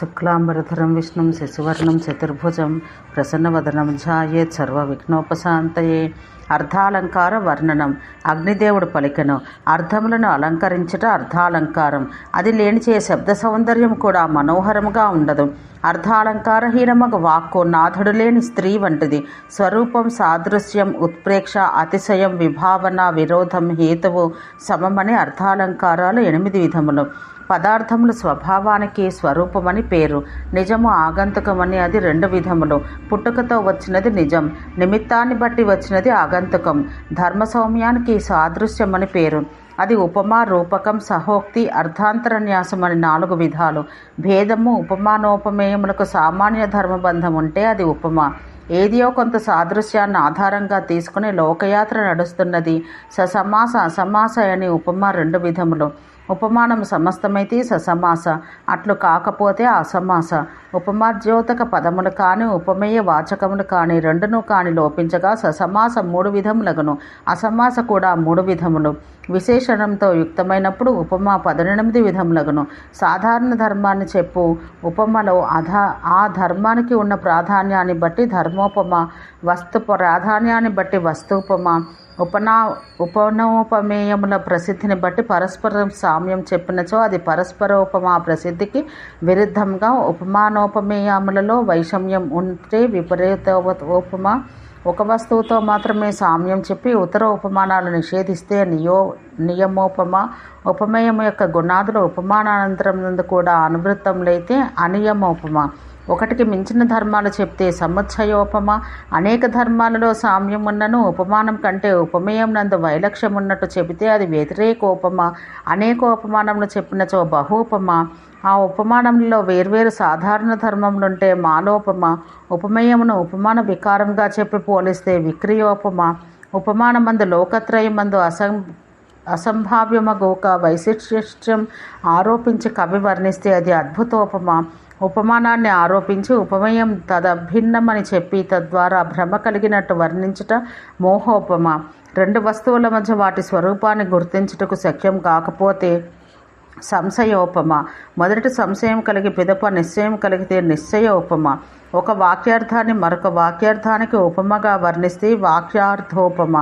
శుక్లాంబరధరం విష్ణుం శశివర్ణం చతుర్భుజం ప్రసన్నవదనం ఝాయేత్ సర్వవిఘ్నోపశాంతయే. అర్ధాలంకార వర్ణనం అగ్నిదేవుడు పలికెను. అర్థములను అలంకరించుట అర్ధాలంకారం. అది లేనిచే శబ్ద సౌందర్యం కూడా మనోహరముగా ఉండదు. అర్ధాలంకారహీనమగు వాక్కు నాథుడు లేని స్త్రీ వంటిది. స్వరూపం సాదృశ్యం ఉత్ప్రేక్ష అతిశయం విభావన విరోధం హేతువు సమమని అర్థాలంకారాలు ఎనిమిది విధములు. పదార్థములు స్వభావానికి స్వరూపమని పేరు. నిజము ఆగంతుకమని అది రెండు విధములు. పుట్టుకతో వచ్చినది నిజం. నిమిత్తాన్ని బట్టి వచ్చినది ఆగంతుకం. ధర్మ సౌమ్యానికి సాదృశ్యమని పేరు. అది ఉపమా రూపకం సహోక్తి అర్థాంతరన్యాసం అని నాలుగు విధాలు. భేదము ఉపమానోపమేయములకు సామాన్య ధర్మబంధం ఉంటే అది ఉపమా. ఏదియో కొంత సాదృశ్యాన్ని ఆధారంగా తీసుకుని లోకయాత్ర నడుస్తున్నది ససమాస అసమాస అని ఉపమా రెండు విధములు. ఉపమానం సమస్తమైతే ససమాస. అట్లు కాకపోతే అసమాస. ఉపమాద్యోతక పదములు కాని ఉపమేయ వాచకములు కాని రెండును కాని లోపించగా ససమాస మూడు విధములగును. అసమాస కూడా మూడు విధములు. విశేషణంతో యుక్తమైనప్పుడు ఉపమా పదనెనిమిది విధములగును. సాధారణ ధర్మాన్ని చెప్పు. ఉపమలో అధ ఆ ధర్మానికి ఉన్న ప్రాధాన్యాన్ని బట్టి ధర్మోపమ వస్తు ప్రాధాన్యాన్ని బట్టి వస్తూపమ ఉపనా ఉపనోపమేయముల ప్రసిద్ధిని బట్టి పరస్పరం సామ్యం చెప్పినచో అది పరస్పర ఉపమా ప్రసిద్ధికి విరుద్ధంగా ఉపమానోపమేయములలో వైషమ్యం ఉంటే విపరీతోపమ. ఒక వస్తువుతో మాత్రమే సామ్యం చెప్పి ఉత్తర ఉపమానాలు నిషేధిస్తే నియో నియమోపమ. ఉపమేయం యొక్క గుణాదుల ఉపమానానంతరం నుండి కూడా అనువృత్తములైతే అనియమోపమ. ఒకటికి మించిన ధర్మాలు చెప్తే సముచ్చయోపమ? అనేక ధర్మాలలో సామ్యమున్నను ఉపమానం కంటే ఉపమేయం నందు వైలక్ష్యం ఉన్నట్టు చెబితే అది వ్యతిరేకోపమ? అనేక ఉపమానములు చెప్పినచో బహూపమ? ఆ ఉపమానంలో వేర్వేరు సాధారణ ధర్మములుంటే మాలోపమ ఉపమేయమును ఉపమాన వికారంగా చెప్పి పోలిస్తే విక్రియోపమ? ఉపమానమందు లోకత్రయమందు అసం అసంభావ్యమగు ఒక వైశిష్ట్యం ఆరోపించి కవి వర్ణిస్తే అది అద్భుతోపమ? ఉపమానాన్ని ఆరోపించి ఉపమేయం తదభిన్నమని చెప్పి తద్వారా భ్రమ కలిగినట్టు వర్ణించుట మోహోపమ. రెండు వస్తువుల మధ్య వాటి స్వరూపాన్ని గుర్తించుటకు శక్యం కాకపోతే సంశయోపమ. మొదటి సంశయం కలిగి పిదప నిశ్చయం కలిగితే నిశ్చయోపమ. ఒక వాక్యార్థాన్ని మరొక వాక్యార్థానికి ఉపమగా వర్ణిస్తే వాక్యార్థోపమ.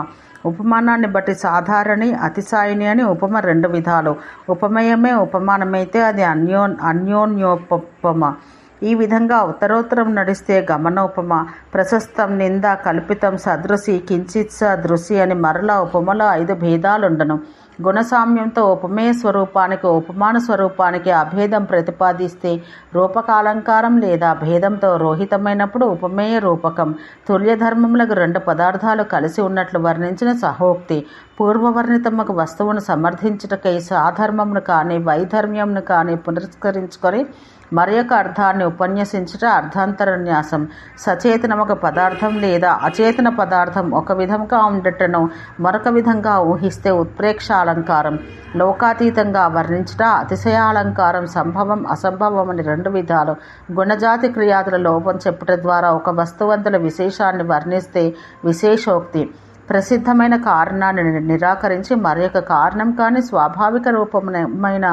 ఉపమానాన్ని బట్టి సాధారణి అతిశాయిని అని ఉపమ రెండు విధాలు. ఉపమేయమే ఉపమానమైతే అది అన్యో అన్యోన్యోపమ. ఈ విధంగా ఉత్తరోత్తరం నడిస్తే గమనోపమ. ప్రశస్తం నింద కల్పితం సదృశి కించిత్ సదృశి అని మరలా ఉపమలో ఐదు భేదాలుండను. గుణసామ్యంతో ఉపమేయ స్వరూపానికి ఉపమాన స్వరూపానికి అభేదం ప్రతిపాదిస్తే రూపకాలంకారం లేదా భేదంతో రోహితమైనప్పుడు ఉపమేయ రూపకం. తుల్యధర్మములకు రెండు పదార్థాలు కలిసి ఉన్నట్లు వర్ణించిన సహోక్తి పూర్వవర్ణితముకు వస్తువును సమర్థించుటకై సాధర్మమును కానీ వైధర్మ్యంను కానీ పురస్కరించుకొని మరి యొక్క అర్థాన్ని ఉపన్యసించుట అర్థాంతరన్యాసం ఒక పదార్థం లేదా అచేతన పదార్థం ఒక విధంగా ఉండటను మరొక విధంగా ఊహిస్తే ఉత్ప్రేక్షాల అలంకారం లోకాతీతంగా వర్ణించట అతిశయాలంకారం సంభవం అసంభవం అని రెండు విధాలు. గుణజాతి క్రియాదుల లోపం చెప్పుట ద్వారా ఒక వస్తువంతుల విశేషాన్ని వర్ణిస్తే విశేషోక్తి. ప్రసిద్ధమైన కారణాన్ని నిరాకరించి మరి యొక్క కారణం కానీ స్వాభావిక రూపమైన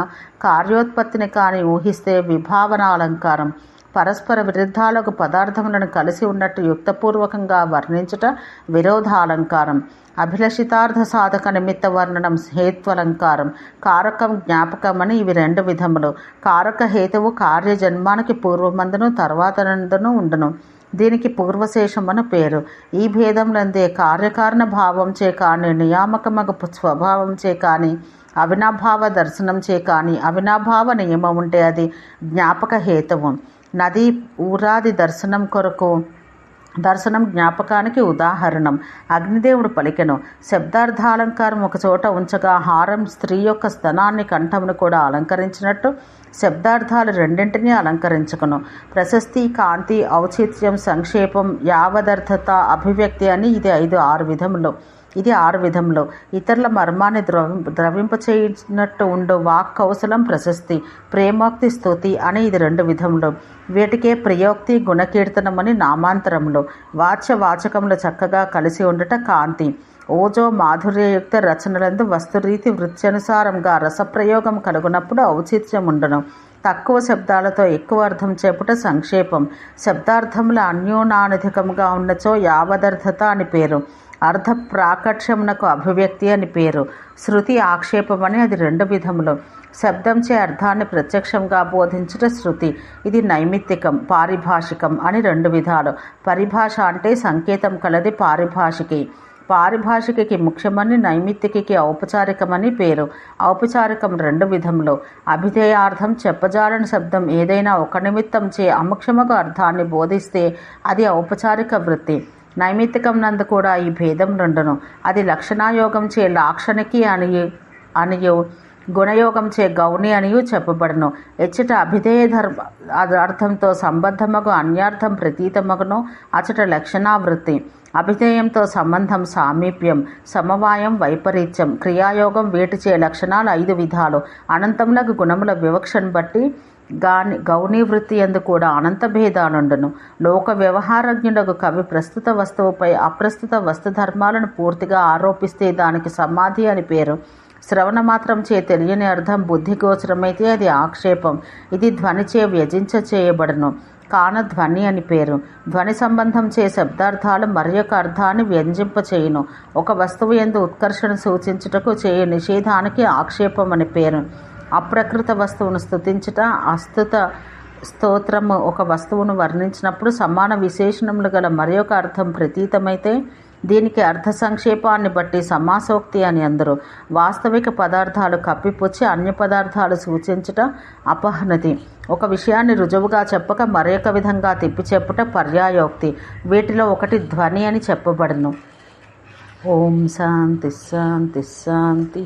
కార్యోత్పత్తిని కానీ ఊహిస్తే విభావన అలంకారం పరస్పర విరుద్ధాలకు పదార్థములను కలిసి ఉన్నట్టు యుక్తపూర్వకంగా వర్ణించుట విరోధాలంకారం. అభిలషితార్థ సాధక నిమిత్త వర్ణనం హేత్వలంకారం. కారకం జ్ఞాపకం అని ఇవి రెండు విధములు. కారక హేతువు కార్యజన్మానికి పూర్వమందును తర్వాత నందును ఉండును. దీనికి పూర్వశేషమని పేరు. ఈ భేదంలందే కార్యకారణ భావంచే కానీ నియామకమగ స్వభావంచే కానీ అవినాభావ దర్శనం చే కానీ అవినాభావ నియమం ఉంటే అది జ్ఞాపక హేతువు. నది ఊరాది దర్శనం కొరకు దర్శనం జ్ఞాపకానికి ఉదాహరణం. అగ్నిదేవుడు పలికెను శబ్దార్థాలంకారం ఒక చోట ఉంచగా హారం స్త్రీ యొక్క స్తనాన్ని కంఠమును కూడా అలంకరించినట్టు శబ్దార్థాలు రెండింటినీ అలంకరించుకును. ప్రశస్తి కాంతి ఔచిత్యం సంక్షేపం యావదర్థత అభివ్యక్తి అని ఇది ఐదు ఆరు విధములు. ఇది ఆరు విధంలో. ఇతరుల మర్మాన్ని ద్రవి ద్రవింపచేసినట్టు ఉండు. వాక్ కౌశలం ప్రశస్తి. ప్రేమోక్తి స్థుతి అని ఇది రెండు విధములు. వీటికే ప్రియోక్తి గుణకీర్తనమని నామాంతరంలో వాచ్య వాచకములు చక్కగా కలిసి ఉండుట కాంతి. ఓజో మాధుర్యయుక్త రచనలందు వస్తురీతి వృత్యనుసారంగా రసప్రయోగం కలుగునప్పుడు ఔచిత్యం ఉండను తక్కువ శబ్దాలతో ఎక్కువ అర్థం చేపట సంక్షేపం. శబ్దార్థముల అన్యోనానధికంగా ఉన్నచో యావదర్థత అని పేరు. అర్థ ప్రాకర్షమునకు అభివ్యక్తి అని పేరు. శృతి ఆక్షేపమని అది రెండు విధములు. శబ్దంచే అర్థాన్ని ప్రత్యక్షంగా బోధించుట శృతి. ఇది నైమిత్తికం పారిభాషికం అని రెండు విధాలు. పరిభాష అంటే సంకేతం కలది పారిభాషికి. పారిభాషికకి ముఖ్యమని నైమిత్తికి ఔపచారికమని పేరు. ఔపచారికం రెండు విధములు. అభిధేయార్థం చెప్పజాలని శబ్దం ఏదైనా ఒక నిమిత్తం చే అముఖ్యమగు అర్థాన్ని బోధిస్తే అది ఔపచారిక వృత్తి. నైమిత్తికం నందు కూడా ఈ భేదం రెండును. అది లక్షణాయోగం చే లాక్షణికి అని అనియు గుణయోగం చే గౌని అనియు చెప్పబడును. ఎచ్చట అభిధేయ ధర్మ అర్థంతో సంబద్ధమగు అన్యార్థం ప్రతీతమగును అచట లక్షణావృత్తి. అభిధేయంతో సంబంధం సామీప్యం సమవాయం వైపరీత్యం క్రియాయోగం వేటిచే లక్షణాలు ఐదు విధాలు. అనంతములకు గుణముల వివక్షను బట్టి గాని గౌనీ వృత్తి ఎందు కూడా అనంత భేదాలుండును లోక వ్యవహారజ్ఞుడకు కవి ప్రస్తుత వస్తువుపై అప్రస్తుత వస్తు ధర్మాలను పూర్తిగా ఆరోపిస్తే దానికి సమాధి అని పేరు. శ్రవణ మాత్రం చే తెలియని అర్థం బుద్ధి గోచరమైతే అది ఆక్షేపం. ఇది ధ్వనిచే వ్యజించ చేయబడును. కాన ధ్వని అని పేరు. ధ్వని సంబంధం చే శబ్దార్థాలు మరి యొక్క అర్థాన్ని వ్యంజింప చేయును. ఒక వస్తువు ఎందు ఉత్కర్షణ సూచించుటకు చేయు నిషేధానికి ఆక్షేపం అని పేరు. అప్రకృత వస్తువును స్థుతించుట అస్తుత స్తోత్రము ఒక వస్తువును వర్ణించినప్పుడు సమాన విశేషణములు గల మరి ఒక అర్థం ప్రతీతమైతే దీనికి అర్థ సంక్షేపాన్ని బట్టి సమాసోక్తి అని అందరు. వాస్తవిక పదార్థాలు కప్పిపుచ్చి అన్య పదార్థాలు సూచించుట అపహనతి. ఒక విషయాన్ని రుజువుగా చెప్పక మరొక విధంగా తిప్పి చెప్పుట పర్యాయోక్తి. వీటిలో ఒకటి ధ్వని అని చెప్పబడును. ఓం శాంతి శాంతి శాంతి.